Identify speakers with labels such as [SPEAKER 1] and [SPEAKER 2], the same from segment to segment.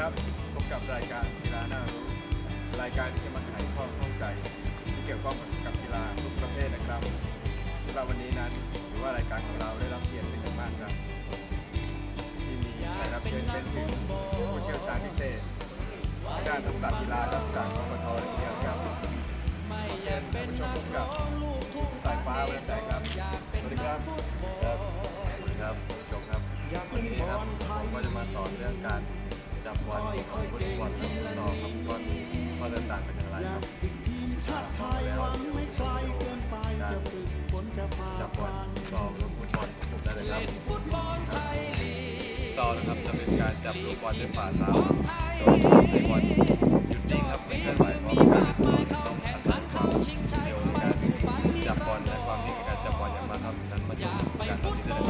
[SPEAKER 1] ครับพบกับรายการกีฬาหน้ารู้รายการที่จะมาไขข้อข้องใจ ที่เกี่ยวข้องกับกีฬาทุกประเภทนะครับสำหรับวันนี้นั้นถือว่ารายการของเราได้รับเกียรติเป็นอย่างมากครับ ที่มีแขกรับเชิญเป็นผู้เชี่ยวชาญพิเศษด้านทักษะกีฬาครับจากกรมทเลยทีเดียวครับเชิญผู้ชมพบกับสายฟ้าวลนแสงครับสวัสดีครับส
[SPEAKER 2] วัสดีครับผู้ชมครับวันนี้ครับผมก็จะมาสอนเรื่องการ จับบอลของฟุตบอลและฟุตซอลครับว่ามีข้อแตกต่างเป็นอย่างไรครับอ่าแล้วเดี๋ยวชมวิดีโอการจับบอลซอลหรือฟุตบอลของผมได้เลยครับซอลนะครับจะเป็นการจับลูกบอลด้วยฝ่าเท้าโดยให้บอลหยุดนิ่งครับไม่เคลื่อนไหวเพราะการต้องอาศัยความเร็วในการจับบอลและความนิ่งในการจับบอลอย่างมากครับนั้นมาชมกการตัดสินได้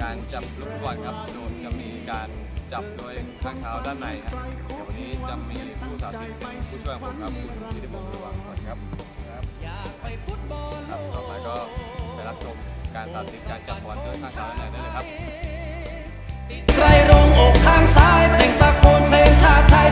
[SPEAKER 2] การจับลูกบอลครับ โดยจะมีการจับโดยข้างเท้าด้านในครับเดี๋ยววันนี้จะมีผู้สาธิตเป็นผู้ช่วยผมครับคุณธีรพงศ์ระวังก่อนครับครับต่อไปก็ไปรับชมการสาธิตการจับบอลด้วยข้างเท้าด้านในได้เลยครับ
[SPEAKER 3] ไรลงอกข้างซ้ายเปล่งตะโกนเพลงชาติไทย